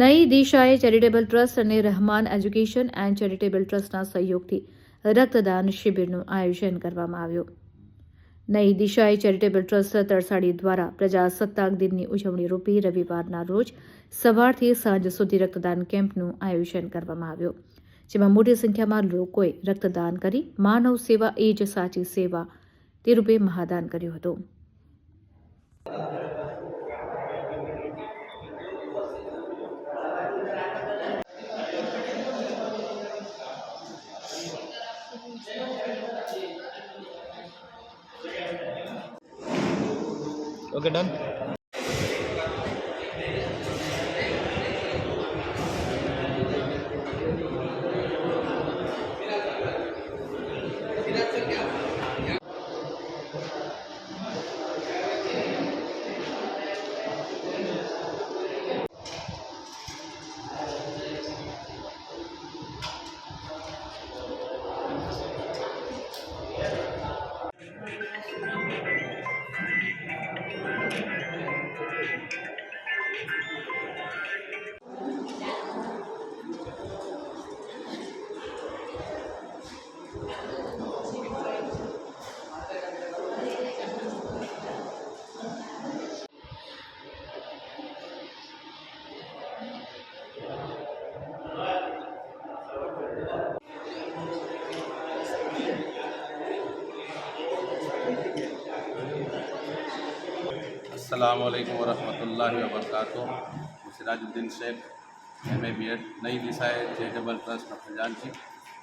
નઈ દિશાએ charitable trust અને રહેમાન એજ્યુકેશન એન્ડ ચેરિટેબલ ટ્રસ્ટના સહયોગથી રક્તદાન શિબિરનું આયોજન કરવામાં આવ્યું. નઈ દિશાએ ચેરિટેબલ ટ્રસ્ટ તરસાડી દ્વારા પ્રજાસત્તાક દિનની ઉજવણી રૂપી રવિવારના રોજ સવારથી સાંજ સુધી રક્તદાન કેમ્પનું આયોજન કરવામાં આવ્યું, જેમાં મોટી સંખ્યામાં લોકોએ રક્તદાન કરી માનવ સેવા એ જ સાચી સેવા તે રૂપે મહાદાન કર્યું હતું. ఓకే డన్ અસલામ વાલેકુમ વરહમતુલ્લાહ વબરકાતો હું Sirajuddin Shaikh M A B Ed નઈ દિશાએ ચેરિટેબલ ટ્રસ્ટનો ખજાનચી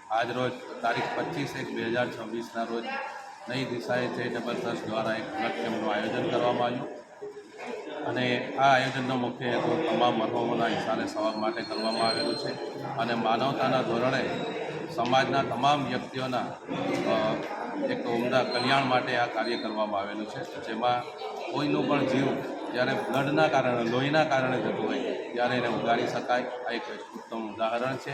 આજરોજ તારીખ પચીસ એક બે હજાર છવ્વીસના રોજ નઈ દિશાએ ચેરિટેબલ ટ્રસ્ટ દ્વારા એક કાર્યક્રમનું આયોજન કરવામાં આવ્યું. અને આ આયોજનનો મુખ્ય હેતુ તમામ મરહોમોના હિસાને સવાલ માટે કરવામાં આવેલો છે. અને માનવતાના ધોરણે સમાજના તમામ વ્યક્તિઓના એક ઉમદા કલ્યાણ માટે આ કાર્ય કરવામાં આવેલું છે. જેમાં કોઈનો પણ જીવ જ્યારે બ્લડના કારણે, લોહીના કારણે જતું હોય, ત્યારે એને ઉગાડી શકાય. આ એક ઉત્તમ ઉદાહરણ છે.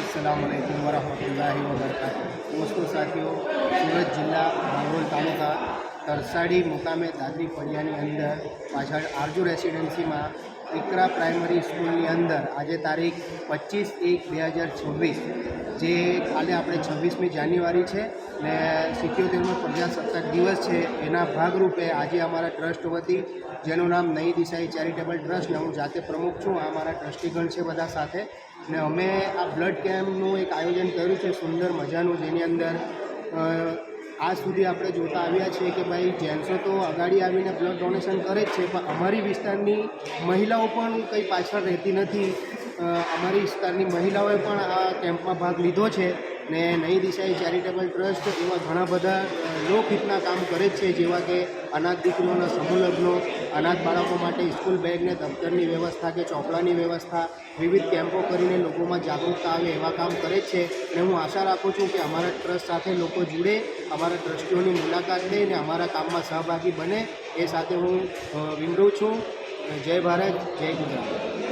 અસલામ વરહમતુલ્લાહ વરહમતુલ્લાહી વબરકાતુ દોસ્તો સાથીઓ, સુરત જિલ્લા ભાંગોલ તાલુકા તરસાડી મુકામે દાદરી ફળિયાની અંદર પાછળ આરજુ રેસિડેન્સીમાં ઇકરા પ્રાઇમરી સ્કૂલની અંદર આજે તારીખ પચીસ એક બે હજાર છવ્વીસ, જે કાલે આપણે છવ્વીસમી જાન્યુઆરી છે ને સિત્યોતેરમો પ્રજાસત્તાક દિવસ છે. એના ભાગરૂપે આજે અમારા ટ્રસ્ટ વતી, જેનું નામ નઈ દિશાઈ ચેરિટેબલ ટ્રસ્ટ ને હું જાતે પ્રમુખ છું, આ અમારા ટ્રસ્ટીગણ છે બધા સાથે. ને અમે આ બ્લડ કેમ્પનું એક આયોજન કર્યું છે સુંદર મજાનું, જેની અંદર આજ સુધી આપણે જોતા આવ્યા છીએ કે ભાઈ જેન્ટ્સો તો અગાડી આવીને બ્લડ ડોનેશન કરે જ છે, પણ અમારી વિસ્તારની મહિલાઓ પણ કંઈ પાછળ રહેતી નથી. અમારી વિસ્તારની મહિલાઓએ પણ આ કેમ્પમાં ભાગ લીધો છે. ને નઈ દિશાએ ચેરિટેબલ ટ્રસ્ટ એવા ઘણા બધા લોકહિતના કામ કરે છે, જેવા કે અનાથ દીકરીઓના સમૂહલગ્નો અનાથ બાળકો માટે સ્કૂલ બેગને દફતરની વ્યવસ્થા કે ચોપડાની વ્યવસ્થા, વિવિધ કેમ્પો કરીને લોકોમાં જાગૃતતા આવે એવા કામ કરે છે. અને હું આશા રાખું છું કે અમારા ટ્રસ્ટ સાથે લોકો જોડે, અમારા ટ્રસ્ટીઓની મુલાકાત લે અને અમારા કામમાં સહભાગી બને. એ સાથે હું વિનરું છું. જય ભારત, જય ગુજરાત.